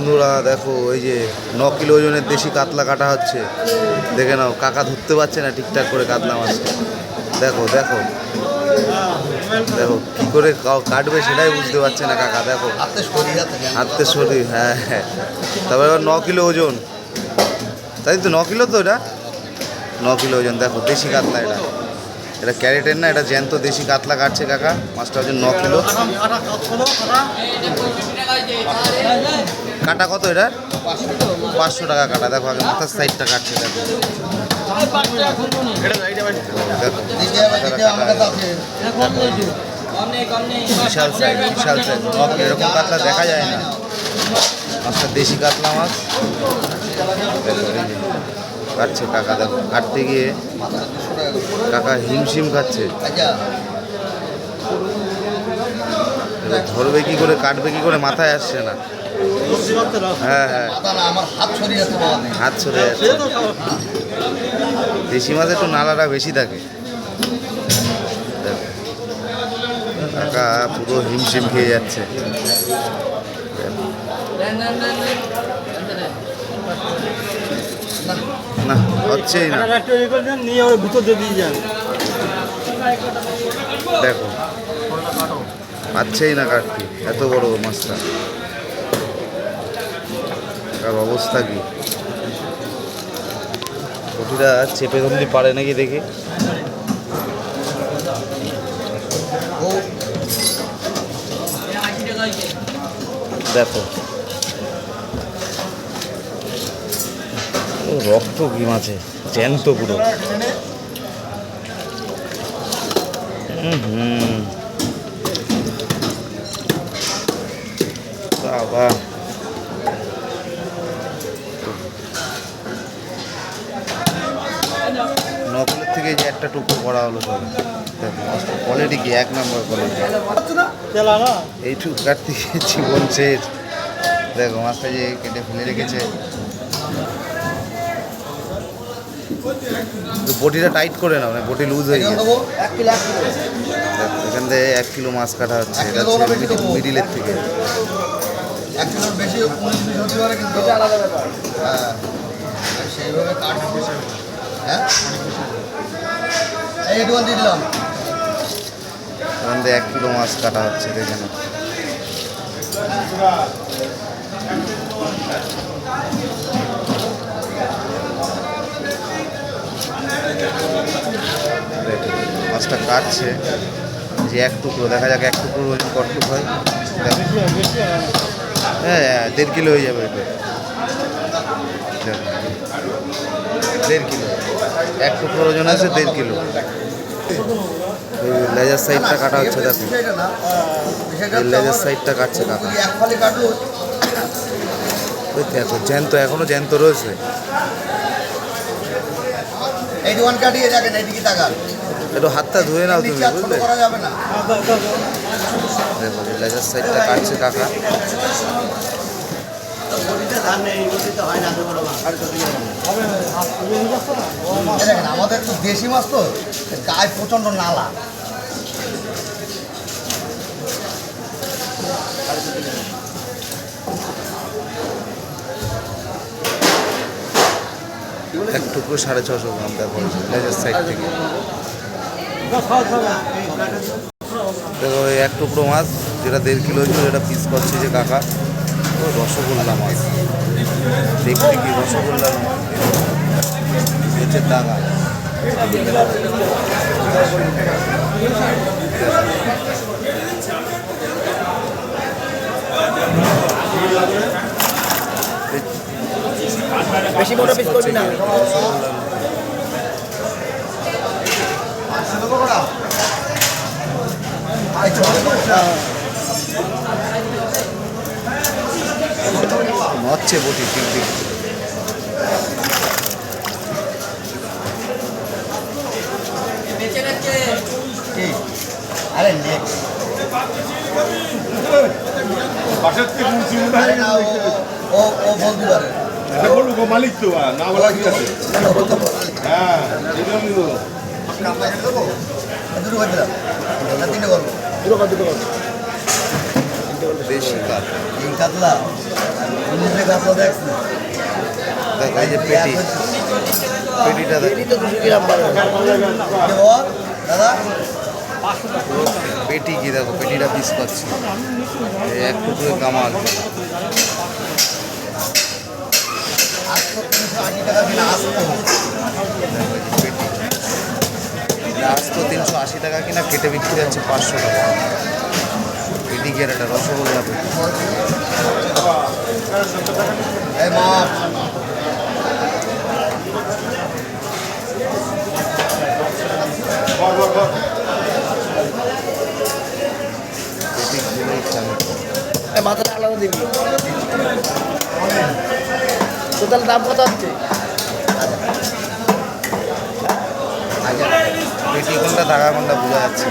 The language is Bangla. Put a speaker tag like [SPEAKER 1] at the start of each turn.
[SPEAKER 1] বন্ধুরা, দেখো, এই যে ন কিলো ওজনের দেশি কাতলা কাটা হচ্ছে। দেখে নাও, কাকা ধরতে পারছে না ঠিকঠাক করে কাতলা মাছটা দেখো দেখো। দেখো, কি করে কাটবে সেটাই বুঝতে পারছে না কাকা, দেখো।
[SPEAKER 2] হাতে
[SPEAKER 1] শরীর হ্যাঁ হ্যাঁ। তারপরে এবার ন কিলো ওজন। তাই তো, ন কিলো তো এটা? ন কিলো ওজন, দেখো, দেশি কাতলা এটা। এটা ক্যারেটের না, এটা জ্যান্ত দেশি কাতলা কাটছে কাকা। মাছটা ওজন ন কিলো। কাটা কত এটা? পাঁচশো টাকা কাটা। দেখো আগে মাথার সাইডটা কাটছে দেখো।
[SPEAKER 2] আছে
[SPEAKER 1] বিশাল সাইজ বিশাল সাইজ এরকম কাতলা দেখা যায় না। মাছটা দেশি কাতলা মাছ। কাটছে কাকা দেখো কাটতে গিয়ে কাকা হিমশিম খাচ্ছে।
[SPEAKER 2] আচ্ছা।
[SPEAKER 1] ধরবে কি করে কাটবে কি করে মাথায় আসছে না। হ্যাঁ হ্যাঁ।
[SPEAKER 2] হাত
[SPEAKER 1] ছড়ে যাচ্ছে দেশি মাছ একটু নালাটা বেশি থাকে। দেখো। কাকা পুরো হিমশিম খেয়ে যাচ্ছে। না হচ্ছেই না।
[SPEAKER 3] নিয়ে ভিতর দিয়ে দিয়ে যান।
[SPEAKER 1] দেখো পাচ্ছেই না কাটতে এত বড় মাছটা। কার অবস্থা কি? কটিটা চেপে ধরলি পারে নাকি দেখি? দেখো। রক্ত কি মাছে? জ্যান্ত পুরো। হুম। বাবা। থেকে যে একটা টুকরো করা হলো দেখো কোয়ালিটি কি? এক নম্বর কোয়ালিটি
[SPEAKER 3] এই
[SPEAKER 1] এইটুকু কাটতে জীবন শেষ। দেখো মাছটা যে কেটে ফেলে রেখেছে। তো বটিটা টাইট করে নাও না বটি লুজ হয়ে গেছে। এখান থেকে এক কিলো মাছ কাটা হচ্ছে। এটা হচ্ছে মিডিলের থেকে।
[SPEAKER 2] এক কিলোর বেশি
[SPEAKER 1] থেকে এক কিলো মাছ কাটা হচ্ছে দেখে নাও মাছটা কাটছে। যে এক টুকরো দেখা যাক এক টুকরো ওজন দেখো। হ্যাঁ। হ্যাঁ, দেড় কিলো হয়ে যাবে এটা দেড় কিলো এক টুকরো ওজন আছে দেড় কিলো। লেজার সাইডটা কাটা হচ্ছে দেখো। লেজের সাইডটা কাটছে কাকা। দেখো জ্যান্ত এখনও জ্যান্ত রয়েছে। একটু হাতটা ধুয়ে নাও তুমি বুঝলে? দেখো লেজার সাইডটা কাটছে কাকা।
[SPEAKER 2] আমাদের তো দেশি মাছ তো গায়ে প্রচণ্ড নালা।
[SPEAKER 1] এক টুকরো সাড়ে ছশো গ্রাম দেখো লেজার সাইড থেকে। দেখো এই এক টুকরো মাছ যেটা দেড় কিলো ছিল যেটা পিস করছে যে কাকা। ও রসগোল্লা মাছ। দেখতে কি রসগোল্লা? হচ্ছে দাগা
[SPEAKER 2] বেশি বড় পিস করবি না।
[SPEAKER 1] নচ্ছে বটি ঠিক ঠিক
[SPEAKER 2] আরে নেক ও ও বলতে পারে।
[SPEAKER 4] মালিক তো না বলা কি আছে। হ্যাঁ
[SPEAKER 2] দুটো দিলাম তিনটে করব। তিন কাতলা
[SPEAKER 1] এই যে পেটি। পেটিটা দেখো।
[SPEAKER 2] পেটি কে
[SPEAKER 1] দেখো পেটিটা পিস পাচ্ছি। এক টুকরো কামাল।
[SPEAKER 2] আটশো তিনশো আশি টাকা কিনা আসতো
[SPEAKER 1] তিনশো আশি টাকা কিনা কেটে বিক্রি হচ্ছে পাঁচশো টাকা। পেটি কি একটা রসগোল্লা পেটি?
[SPEAKER 2] মাথাটা আলাদা দিবি। টোটাল দাম কত হচ্ছে?
[SPEAKER 1] পেটি কোনটা টাকা কোনটা বোঝা যাচ্ছে।